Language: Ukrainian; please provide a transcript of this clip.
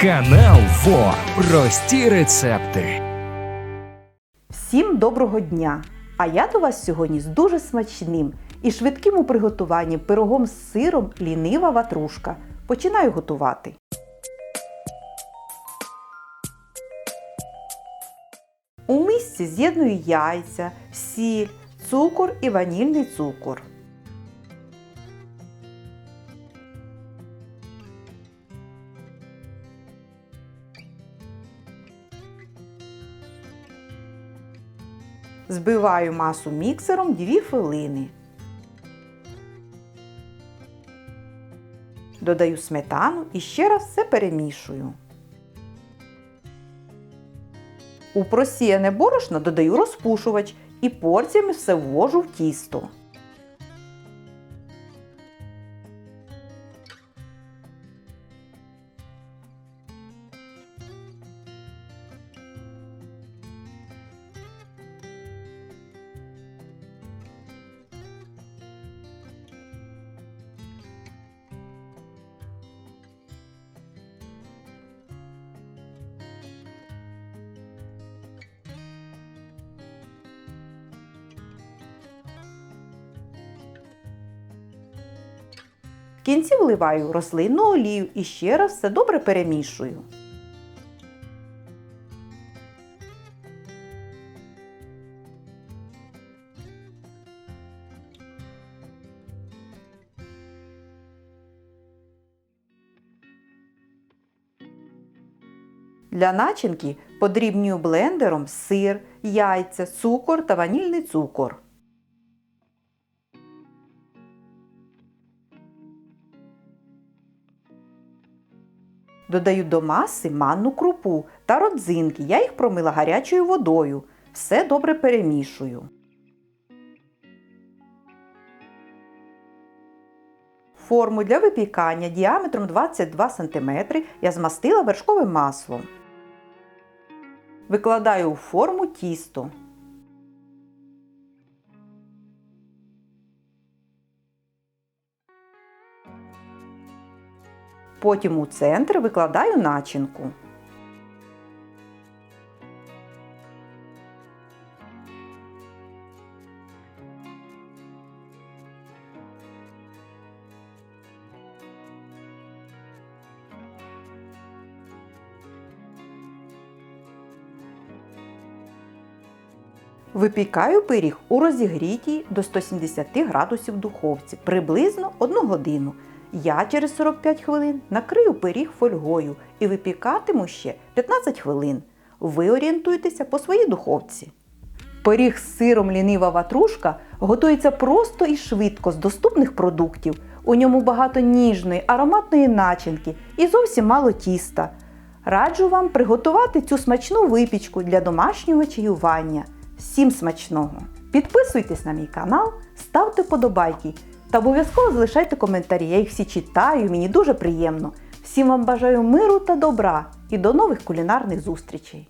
Канал ФО. Прості рецепти. Всім доброго дня! А я до вас сьогодні з дуже смачним і швидким у приготуванні пирогом з сиром лінива ватрушка. Починаю готувати. У мисці з'єдную яйця, сіль, цукор і ванільний цукор. Збиваю масу міксером 2 хвилини. Додаю сметану і ще раз все перемішую. У просіяне борошно додаю розпушувач і порціями все ввожу в тісто. Кінці вливаю рослинну олію і ще раз все добре перемішую. Для начинки подрібнюю блендером сир, яйця, цукор та ванільний цукор. Додаю до маси манну крупу та родзинки. Я їх промила гарячою водою. Все добре перемішую. Форму для випікання діаметром 22 см я змастила вершковим маслом. Викладаю у форму тісто. Потім у центр викладаю начинку. Випікаю пиріг у розігрітій до 170 градусів духовці приблизно 1 годину. Я через 45 хвилин накрию пиріг фольгою і випікатиму ще 15 хвилин. Ви орієнтуйтеся по своїй духовці. Пиріг з сиром лінива ватрушка готується просто і швидко з доступних продуктів. У ньому багато ніжної, ароматної начинки і зовсім мало тіста. Раджу вам приготувати цю смачну випічку для домашнього чаювання. Всім смачного! Підписуйтесь на мій канал, ставте подобайки та обов'язково залишайте коментарі. Я їх всі читаю, мені дуже приємно. Всім вам бажаю миру та добра і до нових кулінарних зустрічей!